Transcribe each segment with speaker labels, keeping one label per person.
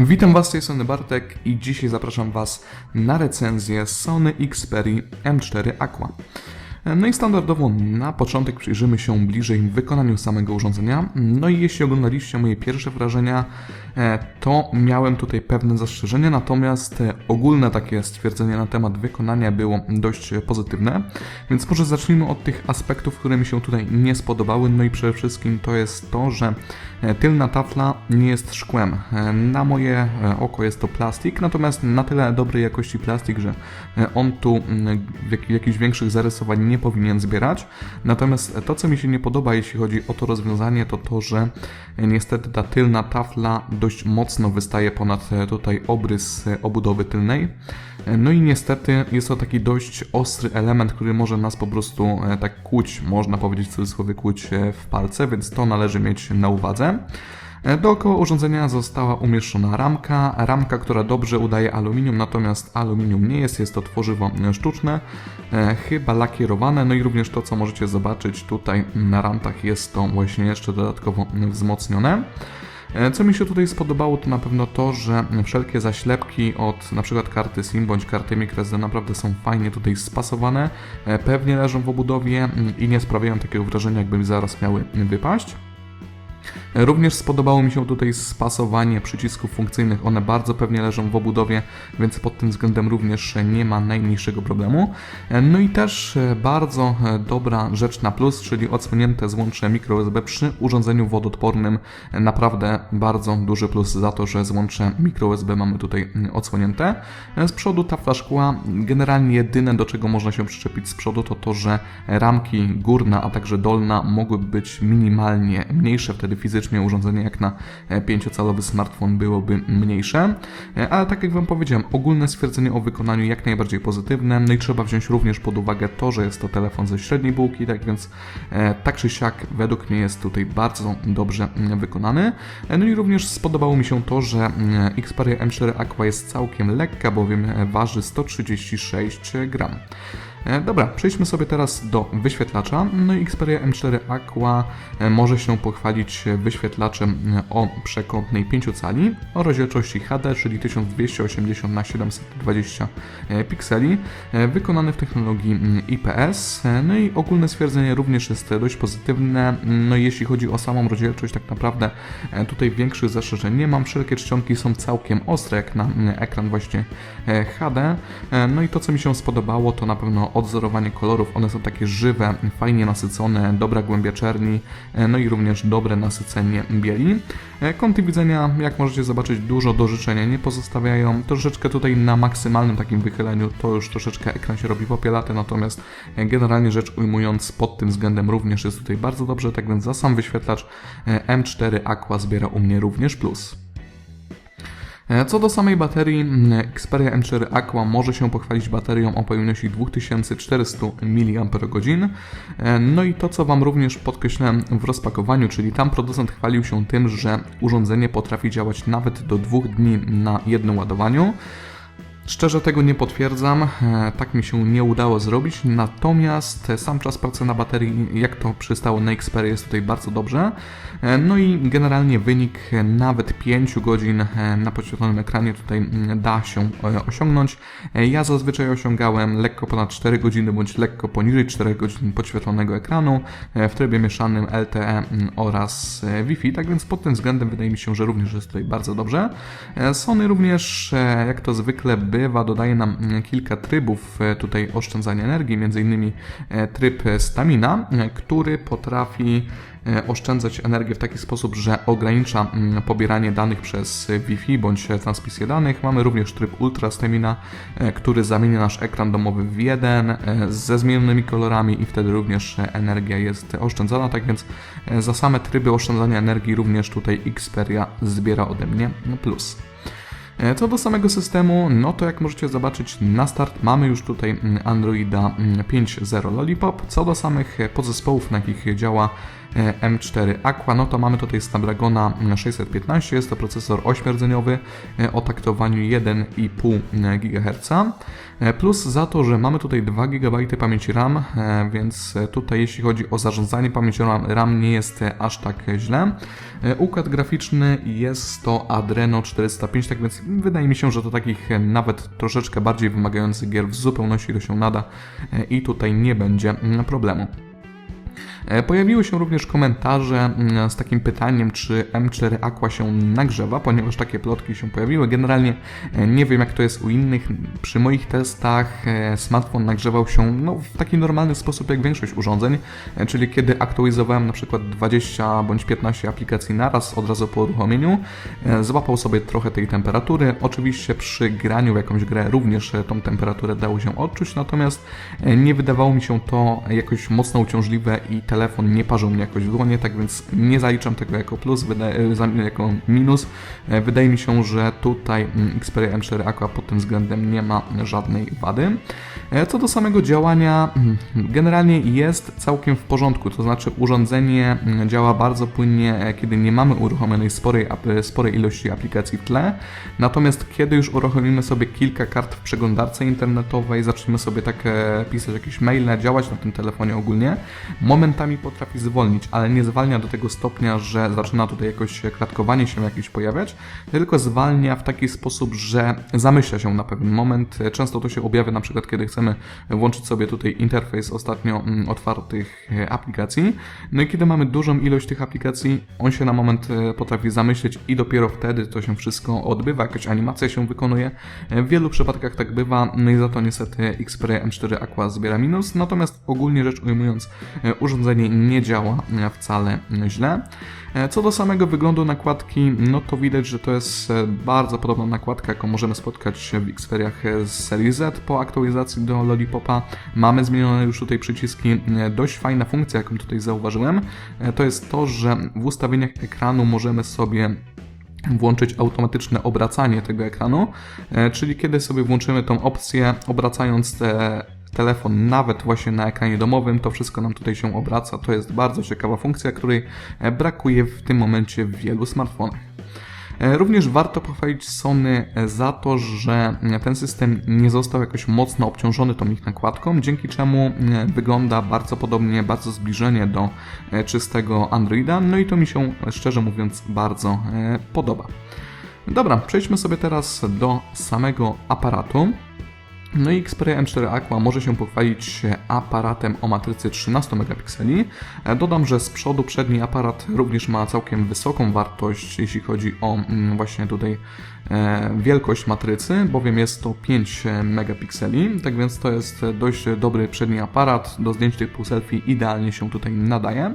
Speaker 1: Witam Was z tej strony Bartek i dzisiaj zapraszam Was na recenzję Sony Xperia M4 Aqua. No i standardowo na początek przyjrzymy się bliżej wykonaniu samego urządzenia. No i jeśli oglądaliście moje pierwsze wrażenia, e, to miałem tutaj pewne zastrzeżenia, natomiast e, ogólne takie stwierdzenie na temat wykonania było dość pozytywne. Więc może zacznijmy od tych aspektów, które mi się tutaj nie spodobały. No i przede wszystkim to jest to, że e, tylna tafla nie jest szkłem. Na moje oko jest to plastik, natomiast na tyle dobrej jakości plastik, że on tu jak- jakichś większych zarysowań nie powinien zbierać. Natomiast to, co mi się nie podoba, jeśli chodzi o to rozwiązanie, to to, że niestety ta tylna tafla dość mocno wystaje ponad e, tutaj obrys e, obudowy tylnej. E, No i niestety jest to taki dość ostry element, który może nas po prostu tak kłuć, można powiedzieć w cudzysłowie kłuć w palce, więc to należy mieć na uwadze. E, Dookoła urządzenia została umieszczona ramka, ramka, która dobrze udaje aluminium, natomiast aluminium nie jest, jest to tworzywo e, sztuczne, e, chyba lakierowane, no i również to, co możecie zobaczyć tutaj na rantach jest to właśnie jeszcze dodatkowo wzmocnione. Co mi się tutaj spodobało, to na pewno to, że wszelkie zaślepki od na przykład karty SIM bądź karty microSD naprawdę są fajnie tutaj spasowane, pewnie leżą w obudowie i nie sprawiają takiego wrażenia, jakby zaraz miały wypaść. Również spodobało mi się tutaj spasowanie przycisków funkcyjnych, one bardzo pewnie leżą w obudowie, więc pod tym względem również nie ma najmniejszego problemu. No i też e, bardzo e, dobra rzecz na plus, czyli odsłonięte złącze microUSB przy urządzeniu wodoodpornym. Naprawdę bardzo duży plus za to, że złącze microUSB mamy tutaj odsłonięte. E, Z przodu tafla szkła, generalnie jedyne do czego można się przyczepić z przodu to to, że ramki górna, a także dolna mogłyby być minimalnie mniejsze, wtedy fizycznie urządzenie jak na 5-calowy smartfon byłoby mniejsze. E, Ale tak jak Wam powiedziałem, ogólne stwierdzenie o wykonaniu jak najbardziej pozytywne, no i trzeba wziąć również pod uwagę to, że jest to telefon ze średniej półki, tak więc e, tak czy siak według mnie jest tutaj bardzo dobrze mm, wykonany. E, No i również spodobało mi się to, że mm, Xperia M4 Aqua jest całkiem lekka, bowiem e, waży 136 gram. E, Dobra, przejdźmy sobie teraz do wyświetlacza. No i Xperia M4 Aqua e, może się pochwalić wyświetlaczem e, o przekątnej 5 cali o rozdzielczości HD, czyli 1280 na 720 e, pikseli, wykonany w technologii IPS. No i ogólne stwierdzenie również jest dość pozytywne. No i jeśli chodzi o samą rozdzielczość, tak naprawdę tutaj większych zastrzeżeń nie mam. Wszelkie czcionki są całkiem ostre, jak na ekran właśnie HD. No i to, co mi się spodobało, to na pewno odzorowanie kolorów. One są takie żywe, fajnie nasycone, dobra głębia czerni, e, no i również dobre nasycenie bieli. E, Kąty widzenia, jak możecie zobaczyć, dużo do życzenia nie pozostawiają. Troszeczkę tutaj na maksymalnym takim wychyleniu to już troszeczkę ekran się robi popielaty, natomiast e, generalnie rzecz ujmując pod tym względem również jest tutaj bardzo dobrze, tak więc za sam wyświetlacz e, M4 Aqua zbiera u mnie również plus. E, Co do samej baterii, mm, Xperia M4 Aqua może się pochwalić baterią o pojemności 2400 mAh. E, No i to, co Wam również podkreślałem w rozpakowaniu, czyli tam producent chwalił się tym, że urządzenie potrafi działać nawet do dwóch dni na jednym ładowaniu. Szczerze tego nie potwierdzam, e, tak mi się nie udało zrobić, natomiast sam czas pracy na baterii, jak to przystało na Xperia, jest tutaj bardzo dobrze. E, No i generalnie wynik e, nawet 5 godzin na podświetlonym ekranie tutaj mm, da się osiągnąć. Ja zazwyczaj osiągałem lekko ponad 4 godziny bądź lekko poniżej 4 godzin podświetlonego ekranu w trybie mieszanym LTE mm, oraz Wi-Fi, tak więc pod tym względem wydaje mi się, że również jest tutaj bardzo dobrze. Sony również, jak to zwykle dodaje nam mm, kilka trybów e, tutaj oszczędzania energii, innymi e, tryb stamina, e, który potrafi oszczędzać energię w taki sposób, że ogranicza mm, pobieranie danych przez Wi-Fi bądź transmisję danych. Mamy również tryb Ultra Stamina, który zamienia nasz ekran domowy w jeden ze zmienionymi kolorami i wtedy również energia jest oszczędzana. Tak więc za same tryby oszczędzania energii również tutaj Xperia zbiera ode mnie plus. E, Co do samego systemu, no to jak możecie zobaczyć na start mamy już tutaj mm, Androida mm, 5.0 Lollipop. Co do samych e, podzespołów, na jakich działa M4 Aqua, no to mamy tutaj Snapdragona 615, jest to procesor ośmiordzeniowy e, o taktowaniu 1,5 GHz, e, plus za to, że mamy tutaj 2 GB pamięci RAM, e, więc e, tutaj jeśli chodzi o zarządzanie pamięcią RAM, RAM nie jest e, aż tak źle. E, Układ graficzny jest to Adreno 405, tak więc wydaje mi się, że do takich e, nawet troszeczkę bardziej wymagających gier w zupełności to się nada e, i tutaj nie będzie mm, problemu. E, Pojawiły się również komentarze mm, z takim pytaniem, czy M4 Aqua się nagrzewa, ponieważ takie plotki się pojawiły. Generalnie e, nie wiem, jak to jest u innych. Przy moich testach e, smartfon nagrzewał się no, w taki normalny sposób, jak większość urządzeń, czyli kiedy aktualizowałem na przykład 20 bądź 15 aplikacji naraz od razu po uruchomieniu, złapał sobie trochę tej temperatury. Oczywiście przy graniu w jakąś grę również tą temperaturę dało się odczuć, natomiast nie wydawało mi się to jakoś mocno uciążliwe i telefon nie parzył mnie jakoś w dłonie, tak więc nie zaliczam tego jako plus, e, jako minus. E, Wydaje mi się, że tutaj mm, Xperia M4 Aqua pod tym względem nie ma żadnej wady. E, Co do samego działania, mm, generalnie jest całkiem w porządku, to znaczy urządzenie mm, działa bardzo płynnie, kiedy nie mamy uruchomionej sporej, sporej ilości aplikacji w tle, natomiast kiedy już uruchomimy sobie kilka kart w przeglądarce internetowej, zaczniemy sobie tak pisać jakieś maile, działać na tym telefonie ogólnie, momentami potrafi zwolnić, ale nie zwalnia do tego stopnia, że zaczyna tutaj jakoś klatkowanie się jakieś pojawiać, tylko zwalnia w taki sposób, że zamyśla się na pewien moment. Często to się objawia na przykład, kiedy chcemy włączyć sobie tutaj interfejs ostatnio mm, otwartych e, aplikacji. No i kiedy mamy dużą ilość tych aplikacji, on się na moment e, potrafi zamyśleć i dopiero wtedy to się wszystko odbywa, jakaś animacja się wykonuje. E, W wielu przypadkach tak bywa, no i za to niestety Xperia M4 Aqua zbiera minus, natomiast ogólnie rzecz ujmując, e, urządzenie nie działa e, wcale źle. E, Co do samego wyglądu nakładki, no to widać, że to jest e, bardzo podobna nakładka, jaką możemy spotkać w Xperiach z serii Z po aktualizacji do Lollipopa. Mamy zmienione już tutaj przyciski. Dość fajna funkcja, jaką tutaj zauważyłem, to jest to, że w ustawieniach ekranu możemy sobie włączyć automatyczne obracanie tego ekranu, czyli kiedy sobie włączymy tą opcję, obracając te telefon nawet właśnie na ekranie domowym, to wszystko nam tutaj się obraca. To jest bardzo ciekawa funkcja, której e, brakuje w tym momencie w wielu smartfonach. E, Również warto pochwalić Sony e, za to, że ten system nie został jakoś mocno obciążony tą ich nakładką, dzięki czemu wygląda bardzo podobnie, bardzo zbliżenie do czystego Androida, no i to mi się szczerze mówiąc bardzo podoba. Dobra, przejdźmy sobie teraz do samego aparatu. No i Xperia M4 Aqua może się pochwalić aparatem o matrycy 13 megapikseli. E, Dodam, że z przodu przedni aparat również ma całkiem wysoką wartość, jeśli chodzi o mm, właśnie tutaj e, wielkość matrycy, bowiem jest to 5 megapikseli, tak więc to jest dość dobry przedni aparat, do zdjęć typu selfie idealnie się tutaj nadaje.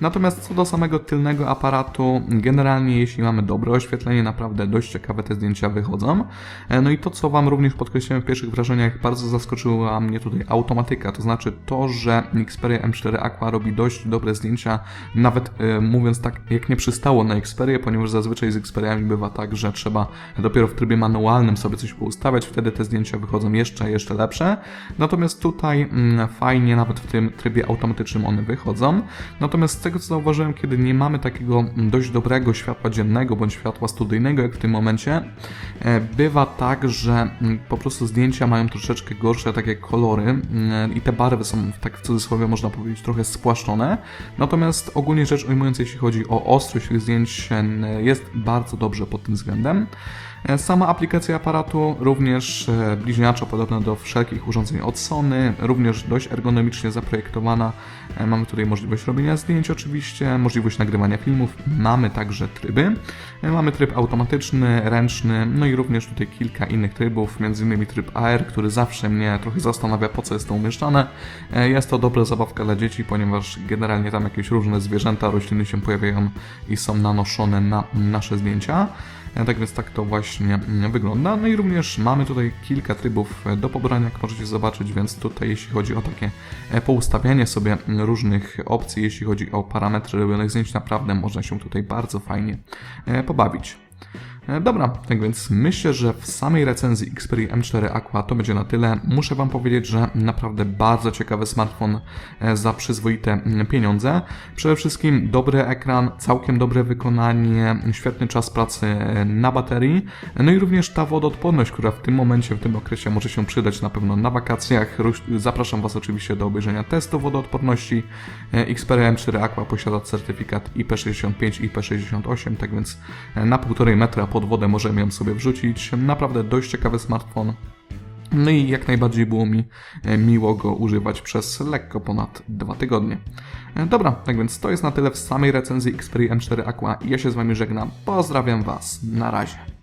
Speaker 1: Natomiast co do samego tylnego aparatu, generalnie jeśli mamy dobre oświetlenie, naprawdę dość ciekawe te zdjęcia wychodzą. E, No i to, co Wam również podkreśliłem w pierwszych wrażeniach, bardzo zaskoczyła mnie tutaj automatyka, to znaczy to, że Xperia M4 Aqua robi dość dobre zdjęcia, nawet e, mówiąc tak, jak nie przystało na Xperię, ponieważ zazwyczaj z Xperiami bywa tak, że trzeba dopiero w trybie manualnym sobie coś poustawiać, wtedy te zdjęcia wychodzą jeszcze, jeszcze lepsze. Natomiast tutaj mm, fajnie, nawet w tym trybie automatycznym one wychodzą. Natomiast z tego, co zauważyłem, kiedy nie mamy takiego mm, dość dobrego światła dziennego bądź światła studyjnego, jak w tym momencie, e, bywa tak, że mm, po prostu zdjęcia mają troszeczkę gorsze takie kolory mm, i te barwy są, tak w cudzysłowie można powiedzieć, trochę spłaszczone. Natomiast ogólnie rzecz ujmując, jeśli chodzi o ostrość tych zdjęć, e, jest bardzo dobrze pod tym względem. E, Sama aplikacja aparatu również e, bliźniaczo podobna do wszelkich urządzeń od Sony, również dość ergonomicznie zaprojektowana. E, Mamy tutaj możliwość robienia zdjęć oczywiście, możliwość nagrywania filmów, mamy także tryby. Mamy tryb automatyczny, ręczny, no i również tutaj kilka innych trybów, m.in. tryb AR, który zawsze mnie trochę zastanawia po co jest to umieszczane. Jest to dobra zabawka dla dzieci, ponieważ generalnie tam jakieś różne zwierzęta, rośliny się pojawiają i są nanoszone na nasze zdjęcia. E, Tak więc tak to właśnie mm, wygląda. No i również mamy tutaj kilka trybów e, do pobrania, jak możecie zobaczyć, więc tutaj jeśli chodzi o takie e, poustawianie sobie mm, różnych opcji, jeśli chodzi o parametry robionych zdjęć, naprawdę można się tutaj bardzo fajnie pobawić. E, Dobra, tak więc myślę, że w samej recenzji Xperia M4 Aqua to będzie na tyle. Muszę Wam powiedzieć, że naprawdę bardzo ciekawy smartfon e, za przyzwoite mm, pieniądze. Przede wszystkim dobry ekran, całkiem dobre wykonanie, świetny czas pracy e, na baterii, no i również ta wodoodporność, która w tym momencie, w tym okresie może się przydać na pewno na wakacjach. Zapraszam Was oczywiście do obejrzenia testu wodoodporności. Xperia M4 Aqua posiada certyfikat IP65 i IP68, tak więc na 1,5 metra pod wodę możemy ją sobie wrzucić. Naprawdę dość ciekawy smartfon. No i jak najbardziej było mi e, miło go używać przez lekko ponad dwa tygodnie. E, Dobra, tak więc to jest na tyle w samej recenzji Xperia M4 Aqua. Ja się z Wami żegnam. Pozdrawiam Was. Na razie.